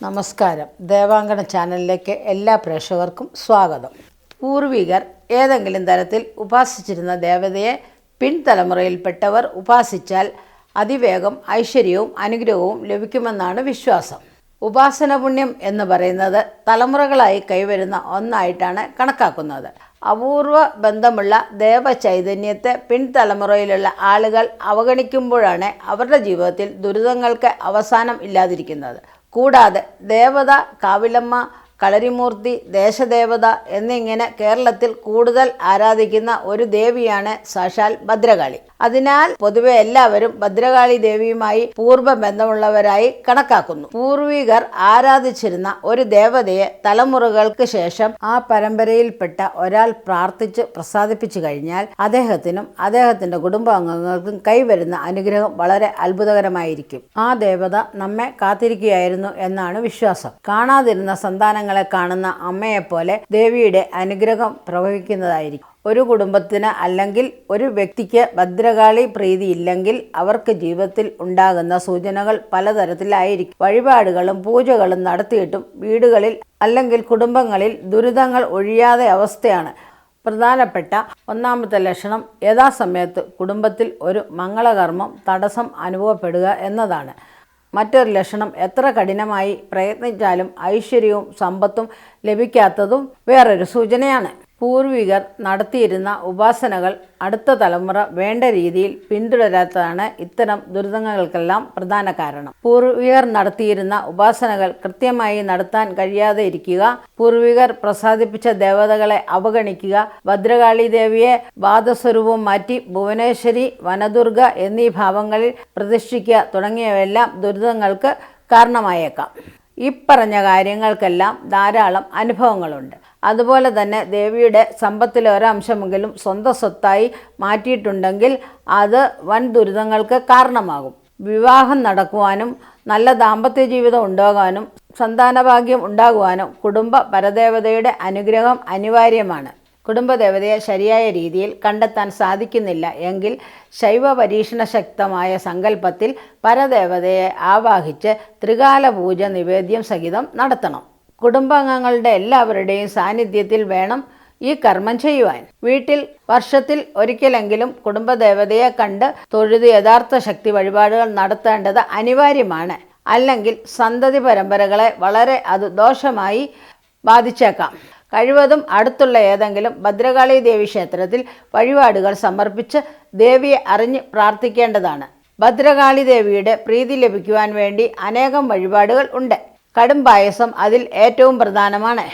നമസ്കാരം. ദേവാങ്കണ ചാനലിലേക്ക് എല്ലാ പ്രേക്ഷകർക്കും സ്വാഗതം. പൂർവികർ ഏതെങ്കിലും തരത്തിൽ ഉപാസിച്ചിരുന്ന ദേവതയെ പിൻതലമുറയിൽപ്പെട്ടവർ ഉപാസിച്ചാൽ അതിവേഗം ഐശ്വര്യവും അനുഗ്രഹവും ലഭിക്കുമെന്നാണ് വിശ്വാസം. ഉപാസന പുണ്യം എന്ന് പറയുന്നത് തലമുറകളായി കൈവരുന്ന ഒന്നായിട്ടാണ് കണക്കാക്കുന്നത്. അപൂർവ ബന്ധമുള്ള ദേവചൈതന്യത്തെ പിൻതലമുറയിലുള്ള ആളുകൾ അവഗണിക്കുമ്പോഴാണ് അവരുടെ ജീവിതത്തിൽ ദുരിതങ്ങൾക്ക് അവസാനം ഇല്ലാതിരിക്കുന്നത്. കൂടാതെ ദേവത കാവിലമ്മ കളരിമൂർത്തി ദേശദേവത എന്നിങ്ങനെ കേരളത്തിൽ കൂടുതൽ ആരാധിക്കുന്ന ഒരു ദേവിയാണ് സാക്ഷാൽ ഭദ്രകാളി. അതിനാൽ പൊതുവെ എല്ലാവരും ഭദ്രകാളി ദേവിയുമായി പൂർവ ബന്ധമുള്ളവരായി കണക്കാക്കുന്നു. പൂർവികർ ആരാധിച്ചിരുന്ന ഒരു ദേവതയെ തലമുറകൾക്ക് ശേഷം ആ പരമ്പരയിൽപ്പെട്ട ഒരാൾ പ്രാർത്ഥിച്ച് പ്രസാദിപ്പിച്ചു കഴിഞ്ഞാൽ അദ്ദേഹത്തിനും അദ്ദേഹത്തിന്റെ കുടുംബാംഗങ്ങൾക്കും കൈവരുന്ന അനുഗ്രഹം വളരെ അത്ഭുതകരമായിരിക്കും. ആ ദേവത നമ്മെ കാത്തിരിക്കുകയായിരുന്നു എന്നാണ് വിശ്വാസം. കാണാതിരുന്ന സന്താനങ്ങളെ കാണുന്ന അമ്മയെപ്പോലെ ദേവിയുടെ അനുഗ്രഹം പ്രവഹിക്കുന്നതായിരിക്കും. ഒരു കുടുംബത്തിന് അല്ലെങ്കിൽ ഒരു വ്യക്തിക്ക് ഭദ്രകാളി പ്രീതി ഇല്ലെങ്കിൽ അവർക്ക് ജീവിതത്തിൽ ഉണ്ടാകുന്ന സൂചനകൾ പലതരത്തിലായിരിക്കും. വഴിപാടുകളും പൂജകളും നടത്തിയിട്ടും വീടുകളിൽ അല്ലെങ്കിൽ കുടുംബങ്ങളിൽ ദുരിതങ്ങൾ ഒഴിയാതെ അവസ്ഥയാണ് പ്രധാനപ്പെട്ട ഒന്നാമത്തെ ലക്ഷണം. യഥാസമയത്ത് കുടുംബത്തിൽ ഒരു മംഗളകർമ്മം തടസ്സം അനുഭവപ്പെടുക എന്നതാണ്. മറ്റൊരു ലക്ഷണം എത്ര കഠിനമായി പ്രയത്നിച്ചാലും ഐശ്വര്യവും സമ്പത്തും ലഭിക്കാത്തതും വേറൊരു സൂചനയാണ്. പൂർവികർ നടത്തിയിരുന്ന ഉപാസനകൾ അടുത്ത തലമുറ വേണ്ട രീതിയിൽ പിന്തുടരാത്തതാണ് ഇത്തരം ദുരിതങ്ങൾക്കെല്ലാം പ്രധാന കാരണം. പൂർവികർ നടത്തിയിരുന്ന ഉപാസനകൾ കൃത്യമായി നടത്താൻ കഴിയാതെ ഇരിക്കുക പൂർവികർ പ്രസാദിപ്പിച്ച ദേവതകളെ അവഗണിക്കുക ഭദ്രകാളി ദേവിയെ വാദസ്വരൂപം മാറ്റി ഭുവനേശ്വരി വനദുർഗ എന്നീ ഭാവങ്ങളിൽ പ്രതിഷ്ഠിക്കുക തുടങ്ങിയവയെല്ലാം ദുരിതങ്ങൾക്ക് കാരണമായേക്കാം. ഈ പറഞ്ഞ കാര്യങ്ങൾക്കെല്ലാം ധാരാളം അനുഭവങ്ങളുണ്ട്. അതുപോലെ തന്നെ ദേവിയുടെ സമ്പത്തിലെ ഒരംശമെങ്കിലും സ്വന്തം സ്വത്തായി മാറ്റിയിട്ടുണ്ടെങ്കിൽ അത് വൻ ദുരിതങ്ങൾക്ക് കാരണമാകും. വിവാഹം നടക്കുവാനും നല്ല ദാമ്പത്യ ജീവിതം ഉണ്ടാകാനും സന്താനഭാഗ്യം ഉണ്ടാകുവാനും കുടുംബ പരദേവതയുടെ അനുഗ്രഹം അനിവാര്യമാണ്. കുടുംബദേവതയെ ശരിയായ രീതിയിൽ കണ്ടെത്താൻ സാധിക്കുന്നില്ല എങ്കിൽ ശൈവ പരീക്ഷണ ശക്തമായ സങ്കല്പത്തിൽ പരദേവതയെ ആവാഹിച്ച് ത്രികാല പൂജ നിവേദ്യം സഹിതം നടത്തണം. കുടുംബാംഗങ്ങളുടെ എല്ലാവരുടെയും സാന്നിധ്യത്തിൽ വേണം ഈ കർമ്മം ചെയ്യുവാൻ. വീട്ടിൽ വർഷത്തിൽ ഒരിക്കലെങ്കിലും കുടുംബദേവതയെ കണ്ട് തൊഴുത് യഥാർത്ഥ ശക്തി വഴിപാടുകൾ നടത്തേണ്ടത് അനിവാര്യമാണ്. അല്ലെങ്കിൽ സന്തതി പരമ്പരകളെ വളരെ അത് ദോഷമായി ബാധിച്ചേക്കാം. കഴിവതും അടുത്തുള്ള ഏതെങ്കിലും ഭദ്രകാളി ദേവി ക്ഷേത്രത്തിൽ വഴിപാടുകൾ സമർപ്പിച്ച് ദേവിയെ അറിഞ്ഞ് പ്രാർത്ഥിക്കേണ്ടതാണ്. ഭദ്രകാളി ദേവിയുടെ പ്രീതി ലഭിക്കുവാൻ വേണ്ടി അനേകം വഴിപാടുകൾ ഉണ്ട്. കടും പായസം അതിൽ ഏറ്റവും പ്രധാനമാണ്.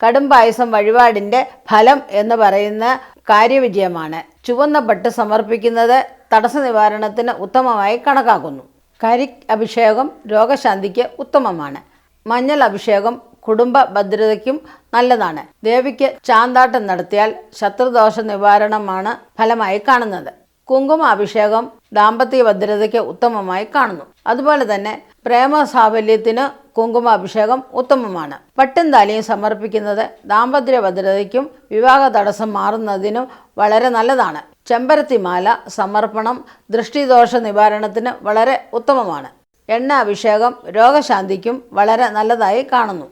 കടും പായസം വഴിപാടിന്റെ ഫലം എന്ന് പറയുന്ന കാര്യവിജയമാണ്. ചുവന്ന പട്ട് സമർപ്പിക്കുന്നത് തടസ്സ നിവാരണത്തിന് ഉത്തമമായി കണക്കാക്കുന്നു. കരി അഭിഷേകം രോഗശാന്തിക്ക് ഉത്തമമാണ്. മഞ്ഞൾ അഭിഷേകം കുടുംബ ഭദ്രതയ്ക്കും നല്ലതാണ്. ദേവിക്ക് ചാന്താട്ടം നടത്തിയാൽ ശത്രുദോഷ നിവാരണമാണ് ഫലമായി കാണുന്നത്. കുങ്കുമ അഭിഷേകം ദാമ്പത്യ ഭദ്രതയ്ക്ക് ഉത്തമമായി കാണുന്നു. അതുപോലെ തന്നെ പ്രേമ സാഫല്യത്തിന് കുങ്കുമ അഭിഷേകം ഉത്തമമാണ്. പട്ടും താലിയും സമർപ്പിക്കുന്നത് ദാമ്പത്യ ഭദ്രതയ്ക്കും വിവാഹ തടസ്സം മാറുന്നതിനും വളരെ നല്ലതാണ്. ചെമ്പരത്തിമാല സമർപ്പണം ദൃഷ്ടിദോഷ നിവാരണത്തിന് വളരെ ഉത്തമമാണ്. എണ്ണ അഭിഷേകം രോഗശാന്തിക്കും വളരെ നല്ലതായി കാണുന്നു.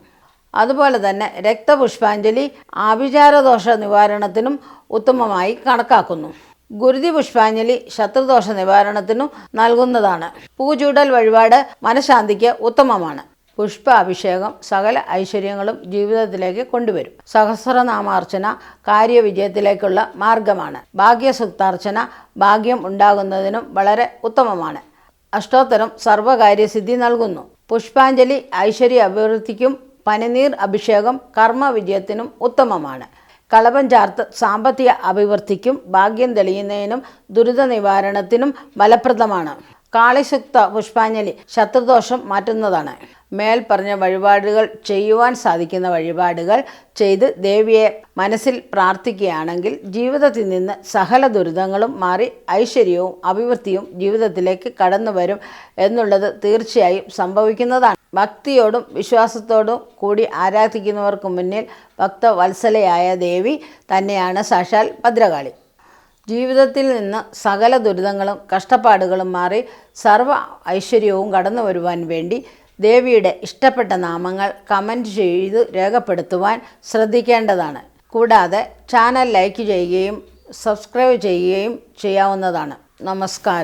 അതുപോലെ തന്നെ രക്തപുഷ്പാഞ്ജലി ആഭിചാരദോഷ നിവാരണത്തിനും ഉത്തമമായി കണക്കാക്കുന്നു. ഗുരുതി പുഷ്പാഞ്ജലി ശത്രുദോഷ നിവാരണത്തിനും നൽകുന്നതാണ്. പൂചൂടൽ വഴിപാട് മനഃശാന്തിക്ക് ഉത്തമമാണ്. പുഷ്പ അഭിഷേകം സകല ഐശ്വര്യങ്ങളും ജീവിതത്തിലേക്ക് കൊണ്ടുവരും. സഹസ്രനാമാർച്ചന കാര്യവിജയത്തിലേക്കുള്ള മാർഗമാണ്. ഭാഗ്യസുക്താർച്ചന ഭാഗ്യം ഉണ്ടാകുന്നതിനും വളരെ ഉത്തമമാണ്. അഷ്ടോത്തരം സർവകാര്യസിദ്ധി നൽകുന്നു. പുഷ്പാഞ്ജലി ഐശ്വര്യ അഭിവൃദ്ധിക്കും പനിനീർ അഭിഷേകം കർമ്മവിജയത്തിനും ഉത്തമമാണ്. കളപം ചാർത്ത് സാമ്പത്തിക അഭിവൃദ്ധിക്കും ഭാഗ്യം തെളിയുന്നതിനും ദുരിത നിവാരണത്തിനും ഫലപ്രദമാണ്. കാളിസുക്ത പുഷ്പാഞ്ജലി ശത്രുദോഷം മാറ്റുന്നതാണ്. മേൽ പറഞ്ഞ വഴിപാടുകൾ ചെയ്യുവാൻ സാധിക്കുന്ന വഴിപാടുകൾ ചെയ്ത് ദേവിയെ മനസ്സിൽ പ്രാർത്ഥിക്കുകയാണെങ്കിൽ ജീവിതത്തിൽ നിന്ന് സകല ദുരിതങ്ങളും മാറി ഐശ്വര്യവും അഭിവൃദ്ധിയും ജീവിതത്തിലേക്ക് കടന്നു വരും എന്നുള്ളത് തീർച്ചയായും സംഭവിക്കുന്നതാണ്. ഭക്തിയോടും വിശ്വാസത്തോടും കൂടി ആരാധിക്കുന്നവർക്ക് മുന്നിൽ ഭക്തവത്സലയായ ദേവി തന്നെയാണ് സാക്ഷാൽ ഭദ്രകാളി. ജീവിതത്തിൽ നിന്ന് സകല ദുരിതങ്ങളും കഷ്ടപ്പാടുകളും മാറി സർവ ഐശ്വര്യവും കടന്നു വരുവാൻ വേണ്ടി ദേവിയുടെ ഇഷ്ടപ്പെട്ട നാമങ്ങൾ കമന്റ് ചെയ്ത് രേഖപ്പെടുത്തുവാൻ ശ്രദ്ധിക്കേണ്ടതാണ്. കൂടാതെ ചാനൽ ലൈക്ക് ചെയ്യുകയും സബ്സ്ക്രൈബ് ചെയ്യുകയും ചെയ്യാവുന്നതാണ്. നമസ്കാരം.